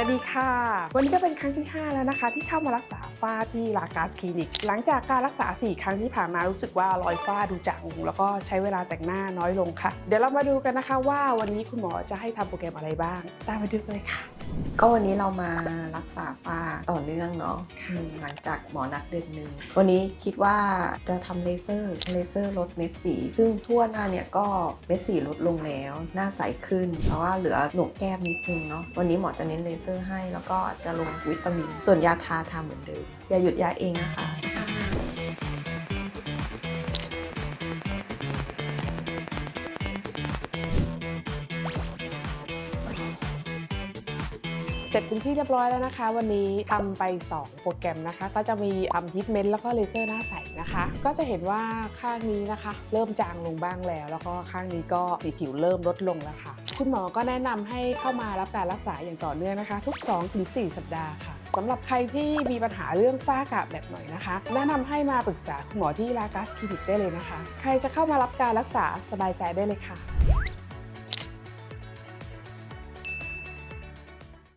วัสดีค่ะ วันนี้ก็เป็นครั้งที่ 5 แล้วนะคะ ที่เข้ามารักษาฝ้าที่ลากาสคลินิก หลังจากการรักษา 4 ครั้งที่ผ่านมารู้สึกว่ารอยฝ้าดูจางลงแล้วก็ใช้เวลาแต่งหน้าน้อยลงค่ะ เดี๋ยวเรามาดูกันนะคะว่าวันนี้คุณหมอจะให้ทำโปรแกรมอะไรบ้าง ตามไปดูกันเลยค่ะ ก็วันนี้เรามารักษาฝ้าต่อเนื่องเนาะอืมหลังจากหมอนัดเดือนหนึ่งวันนี้คิดว่าจะทำเลเซอร์เลเซอร์ลดเม็ดสี ซึ่งทั่วหน้าเนี่ยก็เม็ดสีลดลงแล้ว หน้าใสขึ้น เพราะว่าเหลือหนกแก้มนิดนึงเนาะวันนี้หมอจะเน้นเลเซอร์ให้แล้วก็จะลงวิตามิน ส่วนยาทาทาเหมือนเดิมอย่าหยุดยาเองนะคะ เสร็จเป็นที่เรียบร้อยแล้วนะคะ วันนี้ทำไป 2 โปรแกรมนะคะ ก็จะมีทำทิทเมนต์แล้วก็เลเซอร์หน้าใสนะคะ ก็จะเห็นว่าข้างนี้นะคะ เริ่มจางลงบ้างแล้ว แล้วก็ข้างนี้ก็สีผิวเริ่มลดลงแล้วค่ะ คุณหมอก็แนะนำให้เข้ามารับการรักษาอย่างต่อเนื่องนะคะ ทุก 2-4 สัปดาห์ค่ะสำหรับใครที่มีปัญหาเรื่องฝ้ากระแบบหน่อยนะคะ แนะนำให้มาปรึกษาคุณหมอที่ลากัสคลินิกได้เลยนะคะ ใครจะเข้ามารับการรักษาสบายใจได้เลยค่ะ